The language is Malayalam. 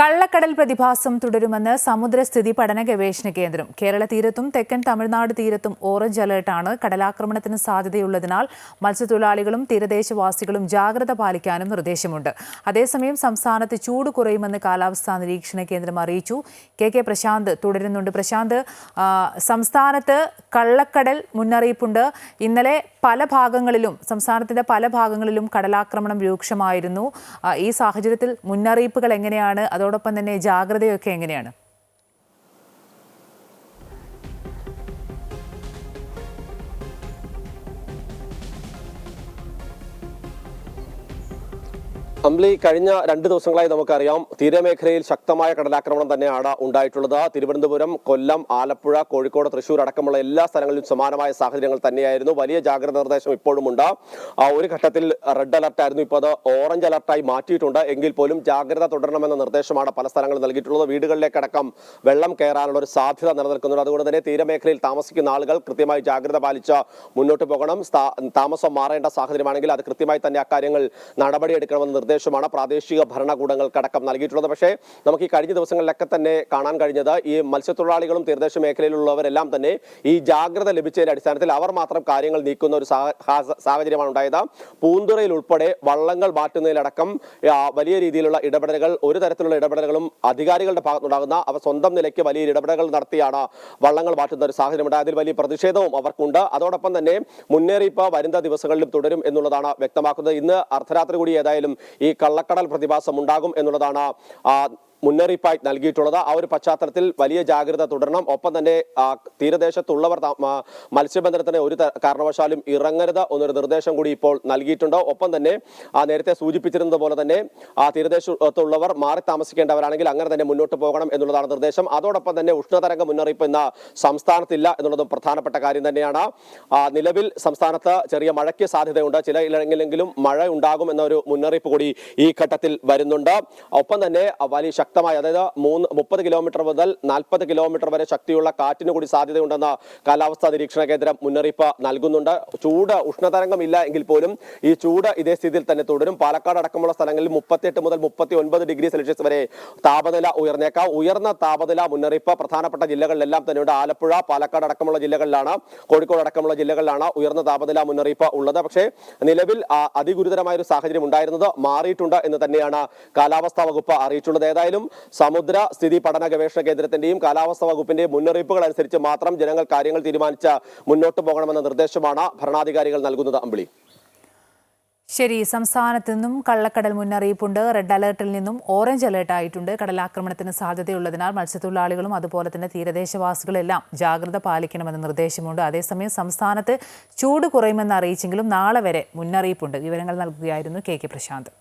കള്ളക്കടൽ പ്രതിഭാസം തുടരുമെന്ന് സമുദ്രസ്ഥിതി പഠന ഗവേഷണ കേന്ദ്രം. കേരള തീരത്തും തെക്കൻ തമിഴ്നാട് തീരത്തും ഓറഞ്ച് അലർട്ടാണ് കടലാക്രമണത്തിന് സാധ്യതയുള്ളതിനാൽ മത്സ്യത്തൊഴിലാളികളും തീരദേശവാസികളും ജാഗ്രത പാലിക്കാനും നിർദ്ദേശമുണ്ട്. അതേസമയം സംസ്ഥാനത്ത് ചൂട് കുറയുമെന്ന് കാലാവസ്ഥാ നിരീക്ഷണ കേന്ദ്രം അറിയിച്ചു. കെ കെ പ്രശാന്ത് തുടരുന്നുണ്ട്. പ്രശാന്ത് സംസ്ഥാനത്ത് കള്ളക്കടൽ മുന്നറിയിപ്പുണ്ട്. ഇന്നലെ പല ഭാഗങ്ങളിലും സംസ്ഥാനത്തിന്റെ പല ഭാഗങ്ങളിലും കടലാക്രമണം രൂക്ഷമായിരുന്നു. ഈ സാഹചര്യത്തിൽ മുന്നറിയിപ്പുകൾ എങ്ങനെയാണ്? അതോടൊപ്പം തന്നെ ജാഗ്രതയൊക്കെ എങ്ങനെയാണ്? അമ്പിളി കഴിഞ്ഞ രണ്ട് ദിവസങ്ങളായി നമുക്കറിയാം തീരമേഖലയിൽ ശക്തമായ കടലാക്രമണം തന്നെയാണ് ഉണ്ടായിട്ടുള്ളത്. തിരുവനന്തപുരം കൊല്ലം ആലപ്പുഴ കോഴിക്കോട് തൃശൂർ അടക്കമുള്ള എല്ലാ സ്ഥലങ്ങളിലും സമാനമായ സാഹചര്യങ്ങൾ തന്നെയായിരുന്നു. വലിയ ജാഗ്രത നിർദ്ദേശം ഇപ്പോഴുമുണ്ട്. ആ, ഒരു ഘട്ടത്തിൽ റെഡ് അലർട്ട് ആയിരുന്നു. ഇപ്പോൾ അത് ഓറഞ്ച് അലർട്ടായി മാറ്റിയിട്ടുണ്ട്. എങ്കിൽ പോലും ജാഗ്രത തുടരണമെന്ന നിർദ്ദേശമാണ് പല സ്ഥലങ്ങളിൽ നൽകിയിട്ടുള്ളത്. വീടുകളിലേക്കടക്കം വെള്ളം കയറാനുള്ള ഒരു സാധ്യത നിലനിൽക്കുന്നുണ്ട്. അതുകൊണ്ട് തന്നെ തീരമേഖലയിൽ താമസിക്കുന്ന ആളുകൾ കൃത്യമായി ജാഗ്രത പാലിച്ച് മുന്നോട്ട് പോകണം. താമസം മാറേണ്ട സാഹചര്യമാണെങ്കിൽ അത് കൃത്യമായി തന്നെ അക്കാര്യങ്ങൾ നടപടിയെടുക്കണമെന്ന നിർദ്ദേശമാണ് പ്രാദേശിക ഭരണകൂടങ്ങൾക്കടക്കം നൽകിയിട്ടുള്ളത്. പക്ഷേ നമുക്ക് ഈ കഴിഞ്ഞ ദിവസങ്ങളിലൊക്കെ തന്നെ കാണാൻ കഴിഞ്ഞത് ഈ മത്സ്യത്തൊഴിലാളികളും തീരദേശ മേഖലയിലുള്ളവരെല്ലാം തന്നെ ഈ ജാഗ്രത ലഭിച്ചതിന്റെ അടിസ്ഥാനത്തിൽ അവർ മാത്രം കാര്യങ്ങൾ നീക്കുന്ന ഒരു സാഹചര്യമാണ് ഉണ്ടായത്. പൂന്തുറയിൽ ഉൾപ്പെടെ വള്ളങ്ങൾ മാറ്റുന്നതിലടക്കം വലിയ രീതിയിലുള്ള ഇടപെടലുകൾ ഒരു തരത്തിലുള്ള ഇടപെടലുകളും അധികാരികളുടെ ഭാഗത്തുണ്ടാകുന്ന അവർ സ്വന്തം നിലയ്ക്ക് വലിയ ഇടപെടലുകൾ നടത്തിയാണ് വള്ളങ്ങൾ മാറ്റുന്ന ഒരു സാഹചര്യം ഉണ്ടായത് അതിൽ വലിയ പ്രതിഷേധവും അവർക്കുണ്ട്. അതോടൊപ്പം തന്നെ മുന്നറിയിപ്പ് വരുന്ന ദിവസങ്ങളിലും തുടരും എന്നുള്ളതാണ് വ്യക്തമാക്കുന്നത്. ഇന്ന് അർദ്ധരാത്രി കൂടി ഏതായാലും കള്ളക്കടൽ പ്രതിഭാസം ഉണ്ടാകും എന്നുള്ളതാണ് മുന്നറിയിപ്പായി നൽകിയിട്ടുള്ളത്. ആ ഒരു പശ്ചാത്തലത്തിൽ വലിയ ജാഗ്രത തുടരണം. ഒപ്പം തന്നെ തീരദേശത്തുള്ളവർ മത്സ്യബന്ധനത്തിന് ഒരു കാരണവശാലും ഇറങ്ങരുത് എന്നൊരു നിർദ്ദേശം കൂടി ഇപ്പോൾ നൽകിയിട്ടുണ്ട്. ഒപ്പം തന്നെ ആ, നേരത്തെ സൂചിപ്പിച്ചിരുന്നത് പോലെ തന്നെ ആ തീരദേശത്തുള്ളവർ മാറി താമസിക്കേണ്ടവരാണെങ്കിൽ അങ്ങനെ തന്നെ മുന്നോട്ട് പോകണം എന്നുള്ളതാണ് നിർദ്ദേശം. അതോടൊപ്പം തന്നെ ഉഷ്ണതരംഗ മുന്നറിയിപ്പ് ഇന്ന് സംസ്ഥാനത്തില്ല എന്നുള്ളതും പ്രധാനപ്പെട്ട കാര്യം തന്നെയാണ്. നിലവിൽ സംസ്ഥാനത്ത് ചെറിയ മഴയ്ക്ക് സാധ്യതയുണ്ട്. ചില ഇടങ്ങളിലെങ്കിലും മഴ ഉണ്ടാകും എന്നൊരു മുന്നറിയിപ്പ് കൂടി ഈ ഘട്ടത്തിൽ വരുന്നുണ്ട്. ഒപ്പം തന്നെ വലിയ ശക്തമായ അതായത് മൂന്ന് മുപ്പത് കിലോമീറ്റർ മുതൽ നാൽപ്പത് കിലോമീറ്റർ വരെ ശക്തിയുള്ള കാറ്റിന് കൂടി സാധ്യതയുണ്ടെന്ന് കാലാവസ്ഥാ നിരീക്ഷണ കേന്ദ്രം മുന്നറിയിപ്പ് നൽകുന്നുണ്ട്. ചൂട് ഉഷ്ണതരംഗമില്ല എങ്കിൽ പോലും ഈ ചൂട് ഇതേ സ്ഥിതിയിൽ തന്നെ തുടരും. പാലക്കാട് അടക്കമുള്ള സ്ഥലങ്ങളിൽ മുപ്പത്തിയെട്ട് മുതൽ മുപ്പത്തി ഒൻപത് ഡിഗ്രി സെൽഷ്യസ് വരെ താപനില ഉയർന്നേക്കാം. ഉയർന്ന താപനില മുന്നറിയിപ്പ് പ്രധാനപ്പെട്ട ജില്ലകളിലെല്ലാം തന്നെയുണ്ട്. ആലപ്പുഴ പാലക്കാട് അടക്കമുള്ള ജില്ലകളിലാണ്. കോഴിക്കോട് അടക്കമുള്ള ജില്ലകളിലാണ് ഉയർന്ന താപനില മുന്നറിയിപ്പ് ഉള്ളത്. പക്ഷേ നിലവിൽ അതിഗുരുതരമായ ഒരു സാഹചര്യം ഉണ്ടായിരുന്നത് മാറിയിട്ടുണ്ട് എന്ന് തന്നെയാണ് കാലാവസ്ഥാ വകുപ്പ് അറിയിച്ചുള്ളത്. ഏതായാലും സമുദ്ര സ്ഥിതി പഠന ഗവേഷണ കേന്ദ്രത്തിന്റെയും കാലാവസ്ഥാ വകുപ്പിന്റെയും മുന്നറിയിപ്പുകൾ അനുസരിച്ച് മാത്രം ജനങ്ങൾ കാര്യങ്ങൾ തീരുമാനിച്ച് മുന്നോട്ട് പോകണമെന്ന നിർദ്ദേശമാണ് ഭരണാധികാരികൾ നൽകുന്നത് അമ്പിളി. ശരി സംസ്ഥാനത്ത് നിന്നും കള്ളക്കടൽ മുന്നറിയിപ്പുണ്ട്. റെഡ് അലേർട്ടിൽ നിന്നും ഓറഞ്ച് അലേർട്ട് ആയിട്ടുണ്ട്. കടലാക്രമണത്തിന് സാധ്യതയുള്ളതിനാൽ മത്സ്യത്തൊഴിലാളികളും അതുപോലെ തന്നെ തീരദേശവാസികളെല്ലാം ജാഗ്രത പാലിക്കണമെന്ന നിർദ്ദേശമുണ്ട്. അതേസമയം സംസ്ഥാനത്ത് ചൂട് കുറയുമെന്ന് അറിയിച്ചെങ്കിലും നാളെ വരെ മുന്നറിയിപ്പുണ്ട്. വിവരങ്ങൾ നൽകുകയായിരുന്നു കെ കെ പ്രശാന്ത്.